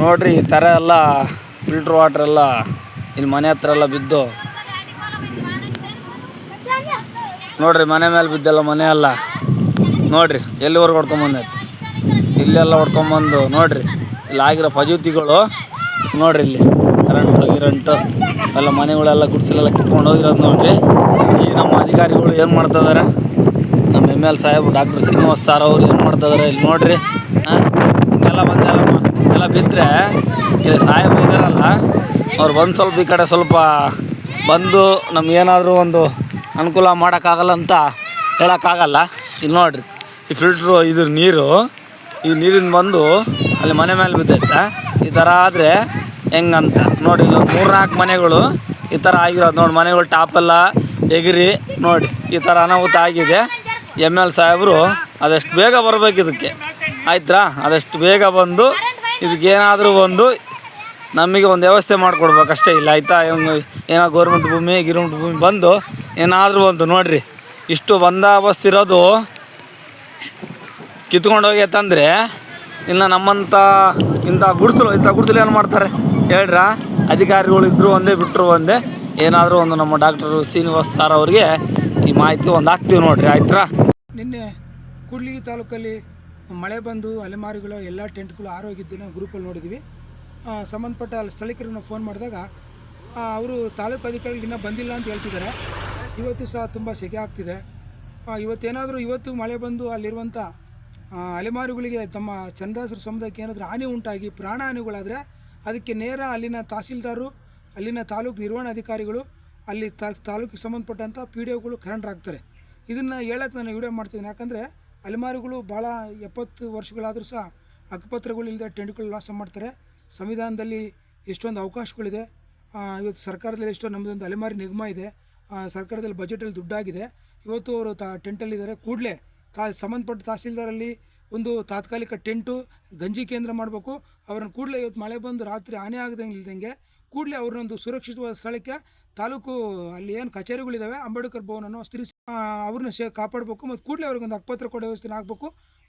ನೋಡ್ರಿ, ಈ ಥರ ಎಲ್ಲ ಫಿಲ್ಟ್ರ್ ವಾಟ್ರ್ ಎಲ್ಲ ಇಲ್ಲಿ ಮನೆ ಹತ್ರ ಎಲ್ಲ ಬಿದ್ದು. ನೋಡ್ರಿ, ಮನೆ ಮೇಲೆ ಬಿದ್ದೆಲ್ಲ ಮನೆ ಎಲ್ಲ ನೋಡ್ರಿ, ಎಲ್ಲಿವರೆಗೆ ಹೊಡ್ಕೊಂಬಂದೈತೆ ಇಲ್ಲೆಲ್ಲ ಹೊಡ್ಕೊಂಬಂದು ನೋಡ್ರಿ, ಇಲ್ಲಿ ಆಗಿರೋ ಫಜೂತಿಗಳು, ನೋಡ್ರಿ ಇಲ್ಲಿ. ಕರೆಂಟು ಗಿರಂಟು ಎಲ್ಲ ಮನೆಗಳೆಲ್ಲ ಗುಡ್ಸಲೆಲ್ಲ ಕಿತ್ಕೊಂಡು ಹೋಗಿರೋದು ನೋಡ್ರಿ. ಈ ನಮ್ಮ ಅಧಿಕಾರಿಗಳು ಏನು ಮಾಡ್ತಾ ಇದಾರೆ? ನಮ್ಮ ಎಂ ಎಲ್ ಸಾಹೇಬ್, ಡಾಕ್ಟರ್ ಶ್ರೀನಿವಾಸ್ ಸಾರ್ ಅವ್ರು ಏನು ಮಾಡ್ತಾ ಇದಾರೆ ಇಲ್ಲಿ ನೋಡ್ರಿ, ಹಾಂ? ಎಲ್ಲ ಬಿದ್ದರೆ ಇಲ್ಲಿ ಸಾಹೇಬ್ ಇದ್ದಾರಲ್ಲ, ಅವ್ರು ಬಂದು ಸ್ವಲ್ಪ ಈ ಕಡೆ ಸ್ವಲ್ಪ ಬಂದು ನಮಗೇನಾದರೂ ಒಂದು ಅನುಕೂಲ ಮಾಡೋಕ್ಕಾಗಲ್ಲ ಅಂತ ಹೇಳೋಕ್ಕಾಗಲ್ಲ. ಇಲ್ಲಿ ನೋಡಿರಿ, ಈ ಫಿಲ್ಟ್ರು ಇದ್ರ ನೀರು, ಈ ನೀರಿಂದ ಬಂದು ಅಲ್ಲಿ ಮನೆ ಮೇಲೆ ಬಿದ್ದೈತೆ. ಈ ಥರ ಆದರೆ ಹೆಂಗಂತ? ನೋಡಿ, ಇಲ್ಲೊಂದು ಮೂರು ನಾಲ್ಕು ಮನೆಗಳು ಈ ಥರ ಆಗಿರೋದು ನೋಡಿ, ಮನೆಗಳು ಟಾಪೆಲ್ಲ ಎಗಿರಿ, ನೋಡಿ, ಈ ಥರ ಅನಾಹುತ ಆಗಿದೆ. ಎಂ ಎಲ್ ಸಾಹೇಬರು ಅದಷ್ಟು ಬೇಗ ಬರಬೇಕು ಇದಕ್ಕೆ. ಆಯ್ತಾ ಅದಷ್ಟು ಬೇಗ ಬಂದು ಇದಕ್ಕೇನಾದರೂ ಒಂದು ನಮಗೆ ಒಂದು ವ್ಯವಸ್ಥೆ ಮಾಡಿಕೊಡ್ಬೇಕು ಅಷ್ಟೇ ಇಲ್ಲ, ಆಯಿತಾ? ಏನೋ ಗೌರ್ಮೆಂಟ್ ಭೂಮಿ, ಗಿರ್ಮೆಂಟ್ ಭೂಮಿ ಬಂದು ಏನಾದರೂ ಒಂದು ನೋಡಿರಿ. ಇಷ್ಟು ಬಂದಾಬಸ್ತ್ ಇರೋದು ಕಿತ್ಕೊಂಡು ಹೋಗೈತಂದ್ರೆ ಇನ್ನು ನಮ್ಮಂಥ ಇಂಥ ಗುಡಿಸಲು ಇಂಥ ಗುಡಿಸಲು ಏನು ಮಾಡ್ತಾರೆ? ಹೇಳ್ರ? ಅಧಿಕಾರಿಗಳು ಇದ್ದರು ಒಂದೇ ಬಿಟ್ಟರು ಒಂದೇ. ಏನಾದರೂ ಒಂದು ನಮ್ಮ ಡಾಕ್ಟರು ಶ್ರೀನಿವಾಸ್ ಸರ್ ಅವ್ರಿಗೆ ಈ ಮಾಹಿತಿ ಒಂದು ಹಾಕ್ತೀವಿ ನೋಡಿರಿ, ಆಯ್ತಾ? ನಿನ್ನೆ ಕೂಡ್ಲಿಗಿ ತಾಲೂಕಲ್ಲಿ ಮಳೆ ಬಂದು ಅಲೆಮಾರಿಗಳು ಎಲ್ಲ ಟೆಂಟ್ಗಳು ಆರೋಗಿದ್ದನ್ನು ಗ್ರೂಪಲ್ಲಿ ನೋಡಿದ್ವಿ. ಸಂಬಂಧಪಟ್ಟ ಅಲ್ಲಿ ಸ್ಥಳೀಕರನ್ನು ಫೋನ್ ಮಾಡಿದಾಗ ಅವರು ತಾಲೂಕು ಅಧಿಕಾರಿಗಳು ಇನ್ನೂ ಬಂದಿಲ್ಲ ಅಂತ ಹೇಳ್ತಿದ್ದಾರೆ. ಇವತ್ತು ಸಹ ತುಂಬ ಸೆಕೆ ಆಗ್ತಿದೆ. ಇವತ್ತೇನಾದರೂ ಇವತ್ತು ಮಳೆ ಬಂದು ಅಲ್ಲಿರುವಂಥ ಅಲೆಮಾರಿಗಳಿಗೆ ತಮ್ಮ ಚಂದಾಸರ ಸಮುದಾಯಕ್ಕೆ ಏನಾದರೂ ಹಾನಿ ಉಂಟಾಗಿ ಪ್ರಾಣ ಹಾನಿಗಳಾದರೆ ಅದಕ್ಕೆ ನೇರ ಅಲ್ಲಿನ ತಹಸೀಲ್ದಾರರು ಅಲ್ಲಿನ ತಾಲೂಕು ನಿರ್ವಹಣಾಧಿಕಾರಿಗಳು ಅಲ್ಲಿ ತಾಲೂಕಿಗೆ ಸಂಬಂಧಪಟ್ಟಂಥ ಪಿ ಡಿ ಒಗಳು ಕರೆಂಟ್ ಆಗ್ತಾರೆ ಇದನ್ನು ಹೇಳಕ್ಕೆ ನಾನು ವಿಡಿಯೋ ಮಾಡ್ತಿದ್ದೀನಿ. ಯಾಕಂದರೆ ಅಲೆಮಾರಿಗಳು ಭಾಳ ಎಪ್ಪತ್ತು ವರ್ಷಗಳಾದರೂ ಸಹ ಹಕ್ಕುಪತ್ರಗಳಿಲ್ಲದೆ ಟೆಂಟ್ಗಳು ನಾಶ ಮಾಡ್ತಾರೆ. ಸಂವಿಧಾನದಲ್ಲಿ ಎಷ್ಟೊಂದು ಅವಕಾಶಗಳಿದೆ. ಇವತ್ತು ಸರ್ಕಾರದಲ್ಲಿ ಎಷ್ಟೋ ನಮ್ಮದೊಂದು ಅಲೆಮಾರಿ ನಿಗಮ ಇದೆ. ಸರ್ಕಾರದಲ್ಲಿ ಬಜೆಟಲ್ಲಿ ದುಡ್ಡಾಗಿದೆ. ಇವತ್ತು ಅವರು ತಾ ಟೆಂಟಲ್ಲಿದ್ದಾರೆ ಕೂಡಲೇ ತಾ, ಸಂಬಂಧಪಟ್ಟ ತಹಸೀಲ್ದಾರಲ್ಲಿ ಒಂದು ತಾತ್ಕಾಲಿಕ ಟೆಂಟು ಗಂಜಿ ಕೇಂದ್ರ ಮಾಡಬೇಕು. ಅವ್ರನ್ನ ಕೂಡಲೇ ಇವತ್ತು ಮಳೆ ಬಂದು ರಾತ್ರಿ ಹಾನಿ ಆಗದಂಗೆ ಇಲ್ದಂಗೆ ಕೂಡಲೇ ಅವ್ರನ್ನೊಂದು ಸುರಕ್ಷಿತವಾದ ಸ್ಥಳಕ್ಕೆ ತಾಲೂಕು ಅಲ್ಲಿ ಏನು ಕಚೇರಿಗಳಿದ್ದಾವೆ ಅಂಬೇಡ್ಕರ್ ಭವನನ್ನು ಸ್ತ್ರೀ ಅವ್ರನ್ನ ಸೇ ಕಾಪಾಡಬೇಕು, ಮತ್ತು ಕೂಡಲೇ ಅವ್ರಿಗೊಂದು ಅಕ್ಪತ್ರ ಕೊಡೋ ವ್ಯವಸ್ಥೆ ಆಗಬೇಕು.